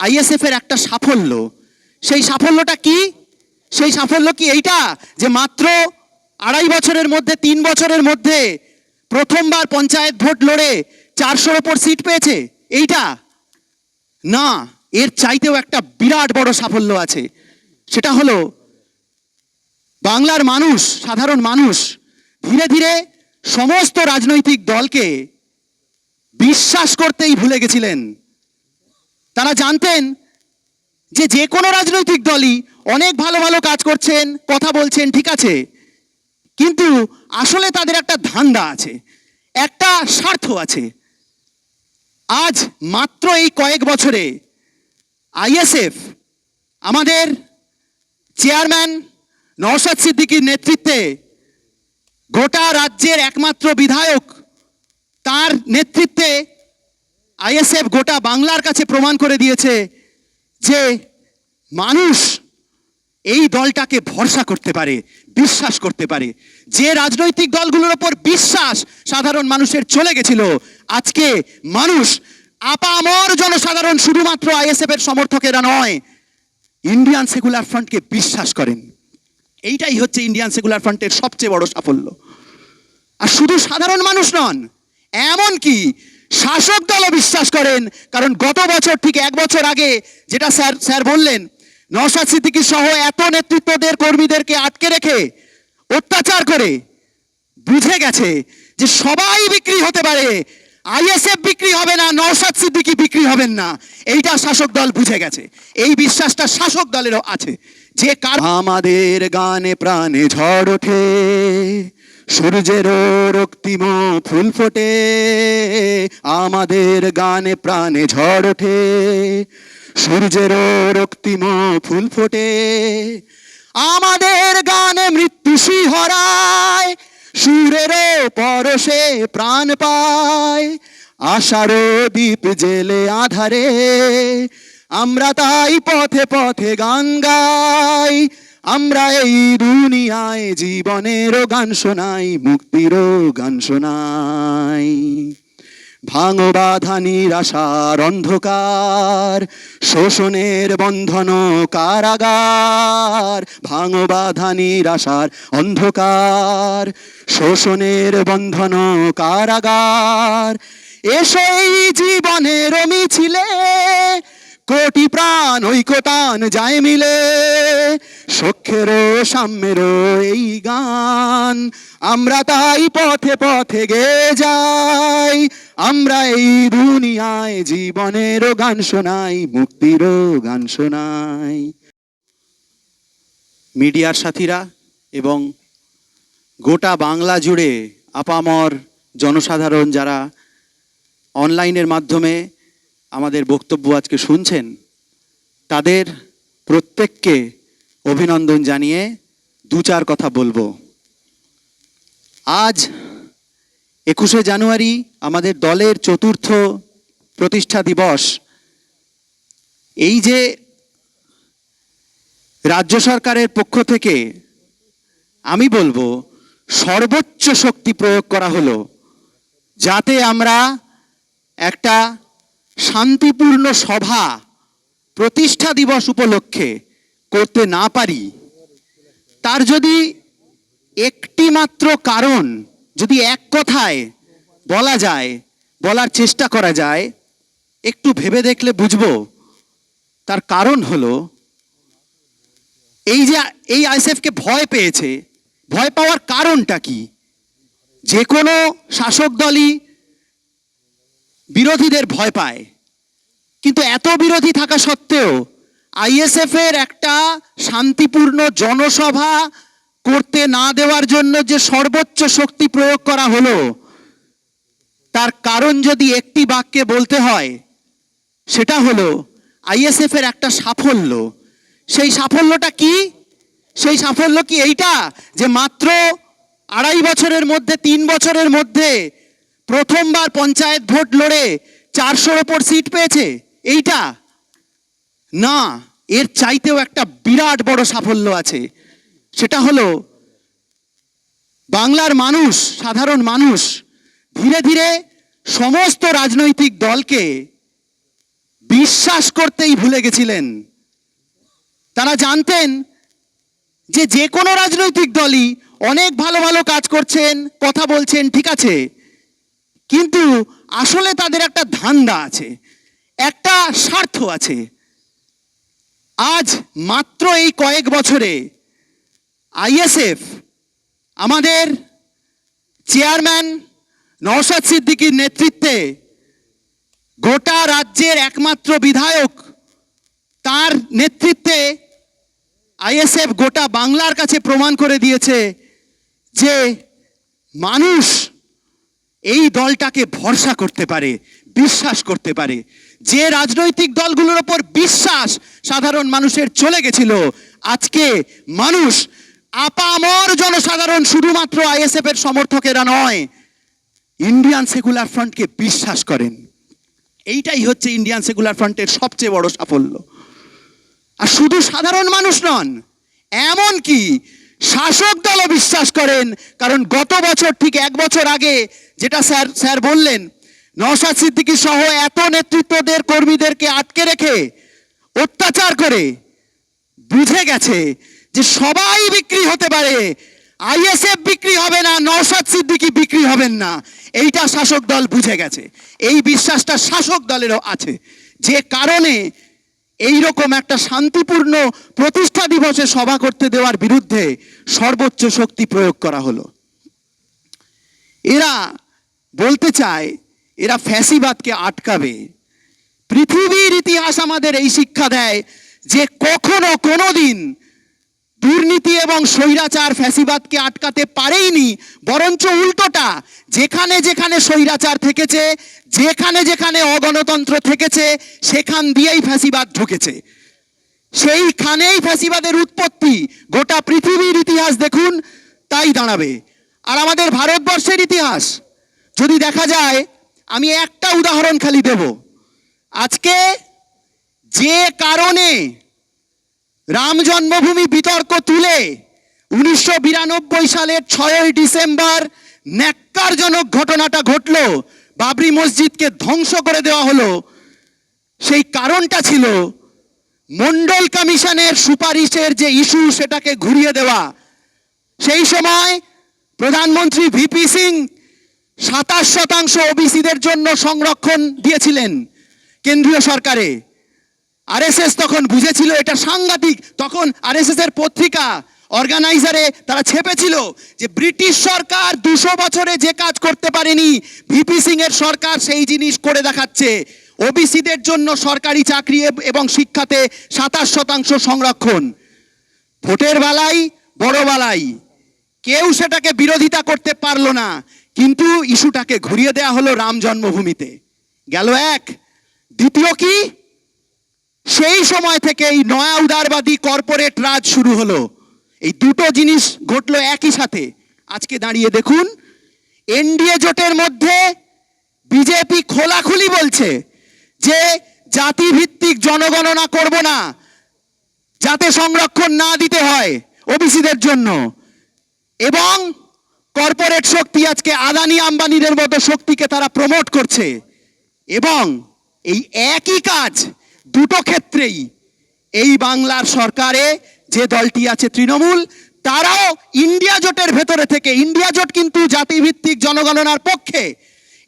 ISF এর একটা সাফল্য। সেই সাফল্যটা কি? সেই সাফল্য কি এইটা? যে মাত্র আড়াই বছরের মধ্যে, তিন বছরের মধ্যে প্রথমবার পঞ্চায়েত ভোট লড়ে চারশোর ওপর সিট পেয়েছে। এইটা? না, এর চাইতেও একটা বিরাট বড় সাফল্য আছে। সেটা হলো, বাংলার মানুষ, সাধারণ মানুষ, ধীরে ধীরে সমস্ত রাজনৈতিক দলকে বিশ্বাস করতেই ভুলে গেছিলেন। তারা জানতেন যে যে কোনো রাজনৈতিক দলই অনেক ভালো ভালো কাজ করছেন, কথা বলছেন, ঠিক আছে। কিন্তু আসলে তাদের একটা ধান্দা আছে, একটা স্বার্থ আছে। আজ মাত্র এই কয়েক বছরে আইএসএফ আমাদের চেয়ারম্যান নওশাদ সিদ্দিকীর নেতৃত্বে গোটা রাজ্যের একমাত্র বিধায়ক তার নেতৃত্বে আইএসএফ গোটা বাংলার কাছে প্রমাণ করে দিয়েছে যে মানুষ এই দলটাকে ভরসা করতে পারে, বিশ্বাস করতে পারে। যে রাজনৈতিক দলগুলোর ওপর বিশ্বাস সাধারণ মানুষের চলে গেছিল, আজকে মানুষ আপামর জনসাধারণ শুধুমাত্র আইএসএফ এর সমর্থকেরা নয়, ইন্ডিয়ান সেকুলার ফ্রন্টকে বিশ্বাস করেন। এইটাই হচ্ছে ইন্ডিয়ান সেকুলার ফ্রন্টের সবচেয়ে বড় সাফল্য। আর শুধু সাধারণ মানুষ নন এমন কি শাসক দলও বিশ্বাস করেন। কারণ গত বছর, ঠিক এক বছর আগে যেটা স্যার স্যার বললেন, নওশাদ সিদ্দিকী সহ এত নেতৃত্বদের কর্মীদেরকে আটকে রেখে অত্যাচার করে বুঝে গেছে যে সবাই বিক্রি হতে পারে। আইএসএফ বিক্রি হবে না, নওশাদ সিদ্দিকী বিক্রি হবেন না। এইটা শাসক দল বুঝে গেছে। এই বিশ্বাসটা শাসক দলেরও আছে। যে কার আমাদের গানে প্রাণে ঝড় ওঠে। সূর্যের রক্তিম ফুল ফোটে, আমাদের গানে প্রাণে ঝড় ওঠে। সূর্যের রক্তিম ফুল ফোটে, আমাদের গানে মৃত্যু হরায় সুরের পরশে প্রাণ পায় আশারও দ্বীপ জেলে আধারে। আমরা তাই পথে পথে গান গাই আমরা এই দুনিয়ায় জীবনেরও গান শোনাই মুক্তিরও গান শোনাই। ভাঙো বাধা, নিরাশার অন্ধকার, শোষণের বন্ধন কারাগার। ভাঙো বাধা, নিরাশার অন্ধকার, শোষণের বন্ধন কারাগার। এসেই জীবনের মিছিলে কোটি প্রাণ ঐকতান যায় মিলে। সখ্যেরও সাম্যেরও এই গান, আমরা তাই পথে পথে গে যাই। আমরা এই দুনিয়ায় জীবনেরও গান শোনাই মুক্তিরও গান শোনাই। মিডিয়ার সাথীরা এবং গোটা বাংলা জুড়ে আপামর জনসাধারণ যারা অনলাইনের মাধ্যমে আমাদের বক্তব্য আজকে শুনছেন, তাদের প্রত্যেককে অভিনন্দন জানিয়ে দু চার কথা বলব। আজ একুশে জানুয়ারি আমাদের দলের চতুর্থ প্রতিষ্ঠা দিবস। এই যে রাজ্য সরকারের পক্ষ থেকে আমি বলব, সর্বোচ্চ শক্তি প্রয়োগ করা হলো, যাতে আমরা একটা শান্তিপূর্ণ সভা, প্রতিষ্ঠা দিবস উপলক্ষে করতে না পারি। তার যদি একটি মাত্র কারণ যদি এক কথায় বলা যায়, বলার চেষ্টা করা যায়, একটু ভেবে দেখলে বুঝব। তার কারণ হলো, এই যে এই আইসেফকে ভয় পেয়েছে, ভয় পাওয়ার কারণটা কি? যে কোনো শাসক দলই বিরোধীদের ভয় পায়। কিন্তু এত বিরোধী থাকা সত্ত্বেও আইএসএফ এর একটা শান্তিপূর্ণ জনসভা করতে না দেওয়ার জন্য যে সর্বোচ্চ শক্তি প্রয়োগ করা হলো, তার কারণ যদি একটি বাক্যে বলতে হয়, সেটা হলো আইএসএফ এর একটা সাফল্য। সেই সাফল্যটা কি? সেই সাফল্য কি এইটা যে মাত্র আড়াই বছরের মধ্যে, তিন বছরের মধ্যে প্রথমবার পঞ্চায়েত ভোট লড়ে চারশোর ওপর সিট পেয়েছে? এইটা? না, এর চাইতেও একটা বিরাট বড় সাফল্য আছে। সেটা হলো, বাংলার মানুষ, সাধারণ মানুষ, ধীরে ধীরে সমস্ত রাজনৈতিক দলকে বিশ্বাস করতেই ভুলে গেছিলেন। তারা জানতেন যে যে কোনো রাজনৈতিক দলই অনেক ভালো ভালো কাজ করছেন, কথা বলছেন, ঠিক আছে। কিন্তু আসলে তাদের একটা ধান্দা আছে। একটা স্বার্থ আছে। আজ মাত্র এই কয়েক বছরে আইএসএফ আমাদের চেয়ারম্যান নওশাদ সিদ্দিকীর নেতৃত্বে গোটা রাজ্যের একমাত্র বিধায়ক তার নেতৃত্বে আইএসএফ গোটা বাংলার কাছে প্রমাণ করে দিয়েছে যে মানুষ এই দলটাকে ভরসা করতে পারে, বিশ্বাস করতে পারে। যে রাজনৈতিক দলগুলোর ওপর বিশ্বাস সাধারণ মানুষের চলে গেছিল, আজকে মানুষ আপামর জনসাধারণ শুধুমাত্র আইএসএফ এর সমর্থকেরা নয় ইন্ডিয়ান সেকুলার ফ্রন্টকে বিশ্বাস করেন। এইটাই হচ্ছে ইন্ডিয়ান সেকুলার ফ্রন্টের সবচেয়ে বড় সাফল্য। আর শুধু সাধারণ মানুষ নন এমন কি শাসক দলও বিশ্বাস করেন, কারণ গত বছর ঠিক এক বছর আগে যেটা স্যার স্যার বললেন, নওশাদ সিদ্দিকী সহ এত কর্মীদেরকে রেখে অত্যাচার করে বুঝে গেছে যে সবাই বিক্রি হতে পারে। আইএসএফ বিক্রি হবে না, নওশাদ সিদ্দিকী বিক্রি হবেন না। এইটা শাসক দল বুঝে গেছে। এই বিশ্বাসটা শাসক দলেরও আছে। যে কারণে এই রকম একটা শান্তিপূর্ণ প্রতিষ্ঠা দিবসে সভা করতে দেওয়ার বিরুদ্ধে সর্বোচ্চ শক্তি প্রয়োগ করা হলো। এরা বলতে চায়, এরা ফ্যাসিবাদকে আটকাবে। পৃথিবীর ইতিহাস আমাদের এই শিক্ষা দেয় যে কখনো কোনোদিন দুর্নীতি এবং স্বৈরাচার ফ্যাসিবাদকে আটকাতে পারেইনি, বরঞ্চ উল্টোটা, যেখানে যেখানে স্বৈরাচার থেকেছে, যেখানে যেখানে অগণতন্ত্র থেকেছে, সেখান দিয়েই ফ্যাসিবাদ ঢুকেছে। সেইখানেই ফ্যাসিবাদের উৎপত্তি, গোটা পৃথিবীর ইতিহাস দেখুন, তাই দাঁড়াবে। আর আমাদের ভারতবর্ষের ইতিহাস, যদি দেখা যায়, আমি একটা উদাহরণ খালি দেব। আজকে যে কারণে রাম জন্মভূমি বিতর্ক তুলে উনিশশো বিরানব্বই সালের ছয়ই ডিসেম্বর ন্যাক্কারজনক ঘটনাটা ঘটল, বাবরি মসজিদকে ধ্বংস করে দেওয়া হলো। সেই কারণটা ছিল মন্ডল কমিশনের সুপারিশের যে ইস্যু সেটাকে ঘুরিয়ে দেওয়া। সেই সময় প্রধানমন্ত্রী ভিপি সিং সাতাশ শতাংশ ওবিসিদের জন্য সংরক্ষণ দিয়েছিলেন। কেন্দ্রীয় সরকারে। আরএসএস তখন বুঝেছিল এটা সাংঘাতিক। তখন আরএসএস এর পত্রিকা অর্গানাইজারে তারা ছেপেছিল যে ব্রিটিশ সরকার দুশো বছরে যে কাজ করতে পারেনি, ভিপি সিং এর সরকার সেই জিনিস করে দেখাচ্ছে। ওবিসিদের জন্য সরকারি চাকরি এবং শিক্ষাতে সাতাশ শতাংশ সংরক্ষণ। ভোটের বেলায়, বড় বেলায়। কেউ সেটাকে বিরোধিতা করতে পারল না। কিন্তু ইস্যুটাকে ঘুরিয়ে দেওয়া হলো রাম জন্মভূমিতে। গেল এক। দ্বিতীয় কি? সেই সময় থেকে এই নয়া উদারবাদী কর্পোরেট রাজ শুরু হলো। এই দুটো জিনিস ঘটলো একই সাথে। আজকে দাঁড়িয়ে দেখুন, এনডিএ জোটের মধ্যে বিজেপি খোলাখুলি বলছে যে জাতিভিত্তিক জনগণনা করব না, যাতে সংরক্ষণ না দিতে হয় ওবিসিদের জন্য। এবং কর্পোরেট শক্তি আজকে আদানি আম্বানিদের মতো শক্তিকে তারা প্রমোট করছে। এবং এই একই কাজ দুটো ক্ষেত্রেই। এই বাংলার সরকারে যে দলটি আছে তৃণমূল, তারাও ইন্ডিয়া জোটের ভেতরে থেকে, ইন্ডিয়া জোট কিন্তু জাতিভিত্তিক জনগণনার পক্ষে,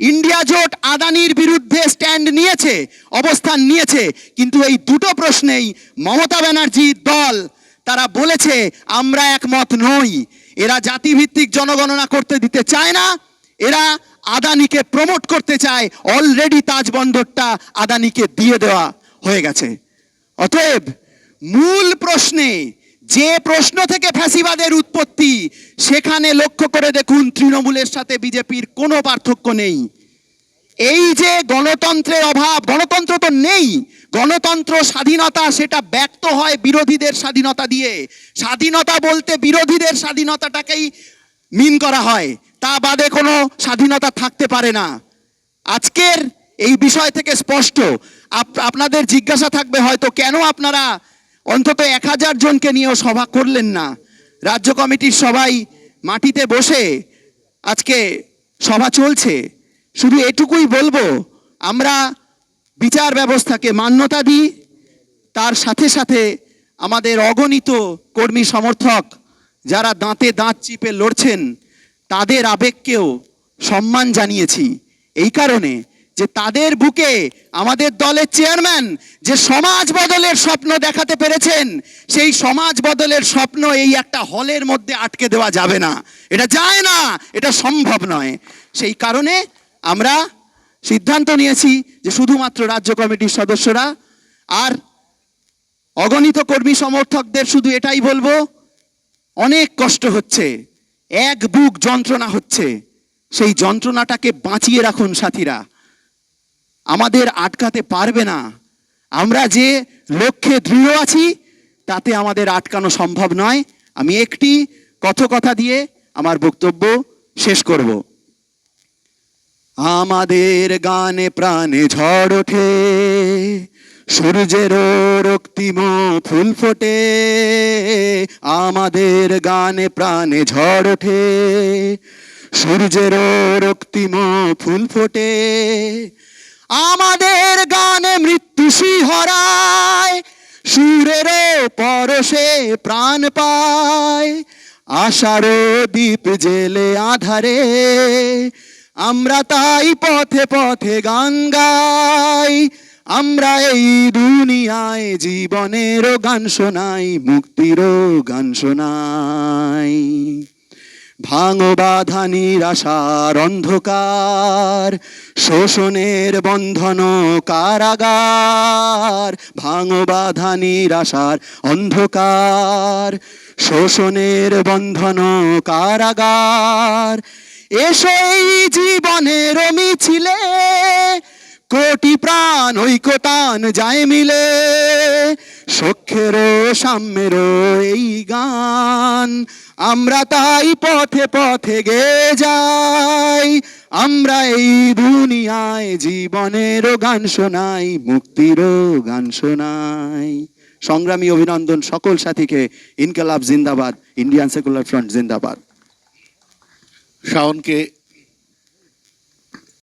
ইন্ডিয়া জোট আদানির বিরুদ্ধে স্ট্যান্ড নিয়েছে, অবস্থান নিয়েছে, কিন্তু এই দুটো প্রশ্নেই মমতা ব্যানার্জির দল, তারা বলেছে, আমরা একমত নই। এরা জাতিভিত্তিক জনগণনা করতে দিতে চায় না এরা আদানিকে প্রমোট করতে চায়। অলরেডি তাজ বন্দরটা আদানিকে দিয়ে দেওয়া হয়ে গেছে। অতএব মূল প্রশ্নে যে প্রশ্ন থেকে ফ্যাসিবাদের উৎপত্তি, সেখানে লক্ষ্য করে দেখুন তৃণমূলের সাথে বিজেপির কোনো পার্থক্য নেই। এই যে গণতন্ত্রের অভাব, গণতন্ত্র তো নেই। গণতন্ত্র স্বাধীনতা, সেটা ব্যক্ত হয় বিরোধীদের স্বাধীনতা দিয়ে। স্বাধীনতা বলতে বিরোধীদের স্বাধীনতাটাকেই মিন করা হয়। তা বাদে কোনো স্বাধীনতা থাকতে পারে না। আজকের এই বিষয় থেকে স্পষ্ট। আপ- আপনাদের জিজ্ঞাসা থাকবে হয়তো, কেন আপনারা অন্তত এক হাজার জনকে নিয়েও সভা করলেন না? রাজ্য কমিটির সবাই মাটিতে বসে আজকে সভা চলছে। শুধু এটুকুই বলব, আমরা বিচার ব্যবস্থাকে মান্যতা দিই। তার সাথে সাথে আমাদের অগণিত কর্মী সমর্থক যারা দাঁতে দাঁত চিপে লড়ছেন তাদের আবেগকেও সম্মান জানিয়েছি। এই কারণে যে তাদের বুকে আমাদের দলের চেয়ারম্যান যে সমাজ বদলের স্বপ্ন দেখাতে পেরেছেন, সেই সমাজ বদলের স্বপ্ন এই একটা হলের মধ্যে আটকে দেওয়া যাবে না। এটা যায় না, এটা সম্ভব নয়। সেই কারণে আমরা সিদ্ধান্ত নিয়েছি যে শুধুমাত্র রাজ্য কমিটির সদস্যরা আর অগণিত কর্মী সমর্থকদের শুধু এটাই বলব, অনেক কষ্ট হচ্ছে। এক বুক যন্ত্রণা হচ্ছে। সেই যন্ত্রণাটাকে বাঁচিয়ে রাখুন সাথীরা। আমাদের আটকাতে পারবে না। আমরা যে লক্ষ্যে দৃঢ় আছি, তাতে আমাদের আটকানো সম্ভব নয়। আমি একটি কথকথা দিয়ে আমার বক্তব্য শেষ করব। আমাদের গানে প্রাণে ঝড় ওঠে। সূর্যের রক্তিম ফুল ফোটে, আমাদের গানে প্রাণে ঝড় ওঠে। সূর্যের রক্তিম ফুল ফোটে, আমাদের গানে মৃত্যু শিহরায়। সুরের পরশে প্রাণ পায় আশারও দ্বীপ জেলে আধারে। আমরা তাই পথে পথে গান গাই আমরা এই দুনিয়ায় জীবনেরও গান শোনাই মুক্তিরও গান শোনাই। ভাঙো বাধা, নিরাশার অন্ধকার, শোষণের বন্ধন কারাগার। ভাঙো বাধা, নিরাশার অন্ধকার, শোষণের বন্ধন কারাগার। এসেই জীবনের মিছিলে কোটি প্রাণ ঐকতান যায় মিলে। সখ্যের সাম্যের এই গান, আমরা তাই পথে পথে গে যাই। আমরা এই দুনিয়ায় জীবনের গান শোনাই মুক্তিরও গান শোনাই। সংগ্রামী অভিনন্দন সকল সাথীকে, ইনকালাব জিন্দাবাদ, ইন্ডিয়ান সেকুলার ফ্রন্ট জিন্দাবাদ। শাওনকে